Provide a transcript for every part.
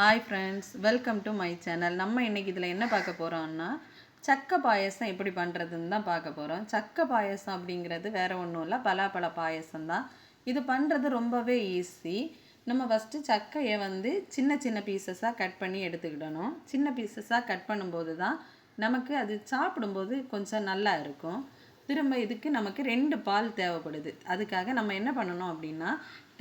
Hi friends welcome to my channel நம்ம இன்றைக்கி இதில் என்ன பார்க்க போகிறோம்னா சக்கை பாயசம் எப்படி பண்ணுறதுன்னு தான் பார்க்க போகிறோம் சக்கை பாயசம் அப்படிங்கிறது வேற ஒன்றும் இல்லை பலாப்பழ பாயசம் தான். இது பண்ணுறது ரொம்பவே ஈஸி நம்ம ஃபஸ்ட்டு சக்கையை வந்து சின்ன சின்ன பீசஸாக கட் பண்ணி எடுத்துக்கிடணும். சின்ன பீசஸாக கட் பண்ணும்போது தான் நமக்கு அது சாப்பிடும்போது கொஞ்சம் நல்லா இருக்கும். திரும்ப இதுக்கு நமக்கு ரெண்டு பால் தேவைப்படுது. அதுக்காக நம்ம என்ன பண்ணணும் அப்படின்னா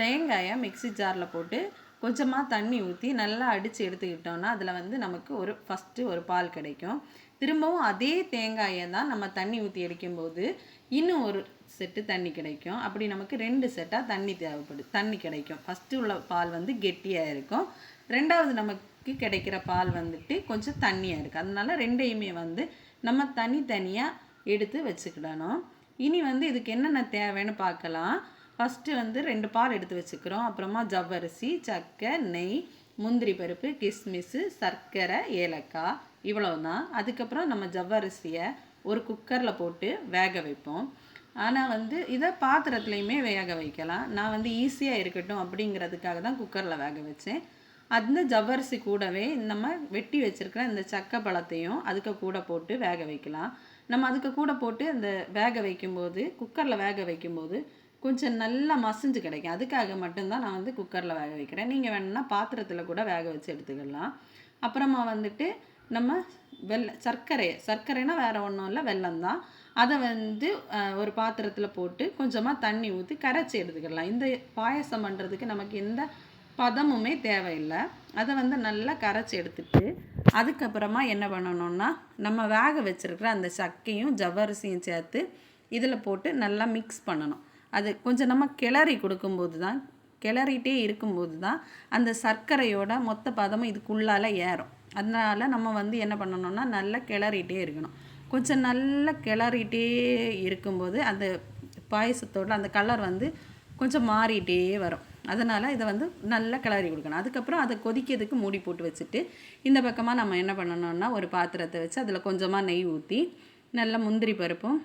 தேங்காயை மிக்ஸி ஜாரில் போட்டு கொஞ்சமாக தண்ணி ஊற்றி நல்லா அடித்து எடுத்துக்கிட்டோம்னா அதில் வந்து நமக்கு ஒரு ஃபஸ்ட்டு ஒரு பால் கிடைக்கும். திரும்பவும் அதே தேங்காயை தான் நம்ம தண்ணி ஊற்றி அடிக்கும்போது இன்னும் ஒரு செட்டு தண்ணி கிடைக்கும். அப்படி நமக்கு ரெண்டு செட்டாக தண்ணி தேவைப்படுது தண்ணி கிடைக்கும். ஃபஸ்ட்டு உள்ள பால் வந்து கெட்டியாக இருக்கும். ரெண்டாவது நமக்கு கிடைக்கிற பால் வந்துட்டு கொஞ்சம் தண்ணியாக இருக்குது அதனால ரெண்டையுமே வந்து நம்ம தனித்தனியாக எடுத்து வச்சுக்கிடணும். இனி வந்து இதுக்கு என்னென்ன தேவைன்னு பார்க்கலாம். ஃபஸ்ட்டு வந்து ரெண்டு பால் எடுத்து வச்சுக்கிறோம். அப்புறமா ஜவ்வரிசி சக்கை நெய் முந்திரி பருப்பு கிஸ்மிஸ்ஸு சர்க்கரை ஏலக்காய் இவ்வளோ தான் அதுக்கப்புறம் நம்ம ஜவ்வரிசியை ஒரு குக்கரில் போட்டு வேக வைப்போம். ஆனால் வந்து இதை பாத்திரத்துலையுமே வேக வைக்கலாம். நான் வந்து ஈஸியாக இருக்கட்டும் அப்படிங்கிறதுக்காக தான் குக்கரில் வேக வச்சேன். அந்த ஜவ்வரிசி கூடவே நம்ம வெட்டி வச்சிருக்கிற இந்த சக்கை பழத்தையும் அதுக்கு கூட போட்டு வேக வைக்கலாம். நம்ம அதுக்கு கூட போட்டு அந்த வேக வைக்கும்போது குக்கரில் வேக வைக்கும்போது கொஞ்சம் நல்லா மசிஞ்சு கிடைக்கும். அதுக்காக மட்டும்தான் நான் வந்து குக்கரில் வேக வைக்கிறேன். நீங்கள் வேணும்னா பாத்திரத்தில் கூட வேக வச்சு எடுத்துக்கலாம். அப்புறமா வந்துட்டு நம்ம வெள்ளை சர்க்கரை சர்க்கரைனா வேறு ஒன்றும் இல்லை வெல்லம் தான். அதை வந்து ஒரு பாத்திரத்தில் போட்டு கொஞ்சமாக தண்ணி ஊற்றி கரைச்சி எடுத்துக்கலாம். இந்த பாயசம் பண்ணுறதுக்கு நமக்கு எந்த பதமுமே தேவையில்லை. அதை வந்து நல்லா கரைச்சி எடுத்துட்டு அதுக்கப்புறமா என்ன பண்ணணும்னா நம்ம வேக வச்சுருக்கிற அந்த சக்கையும் ஜவ்வரிசியும் சேர்த்து இதில் போட்டு நல்லா மிக்ஸ் பண்ணணும். அது கொஞ்சம் நம்ம கிளறி கொடுக்கும்போது தான் கிளறிட்டே இருக்கும்போது தான் அந்த சர்க்கரையோட மொத்த பதமும் இதுக்குள்ளால ஏறும். அதனால நம்ம வந்து என்ன பண்ணணும்னா நல்லா கிளறிட்டே இருக்கணும். கொஞ்சம் நல்லா கிளறிட்டே இருக்கும்போது அந்த பாயசத்தோட அந்த கலர் வந்து கொஞ்சம் மாறிட்டே வரும். அதனால் இதை வந்து நல்லா கிளறி கொடுக்கணும். அதுக்கப்புறம் அதை கொதிக்கிறதுக்கு மூடி போட்டு வச்சுட்டு இந்த பக்கமாக நம்ம என்ன பண்ணணும்னா ஒரு பாத்திரத்தை வச்சு அதில் கொஞ்சமாக நெய் ஊற்றி நல்லா முந்திரி பருப்பும்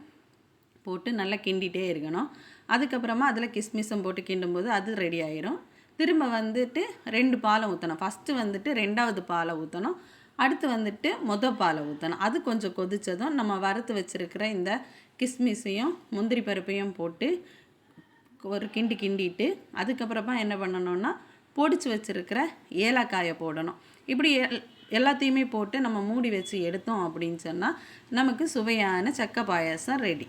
போட்டு நல்லா கிண்டிகிட்டே இருக்கணும். அதுக்கப்புறமா அதில் கிஸ்மிஸும் போட்டு கிண்டும்போது அது ரெடி ஆயிரும். திரும்ப வந்துட்டு ரெண்டு பாலை ஊற்றணும் ஃபஸ்ட்டு வந்துட்டு ரெண்டாவது பாலை ஊற்றணும் அடுத்து வந்துட்டு மொத பாலை ஊற்றணும் அது கொஞ்சம் கொதித்ததும் நம்ம வறுத்து வச்சுருக்கிற இந்த கிஸ்மிஸையும் முந்திரி பருப்பையும் போட்டு ஒரு கிண்டி கிண்டிட்டு அதுக்கப்புறமா என்ன பண்ணணும்னா பொடிச்சு வச்சுருக்கிற ஏலக்காயை போடணும். இப்படி எல்- எல்லாத்தையுமே போட்டு நம்ம மூடி வச்சு எடுத்தோம் அப்படின்னு சொன்னால் நமக்கு சுவையான சக்கை பாயாசம் ரெடி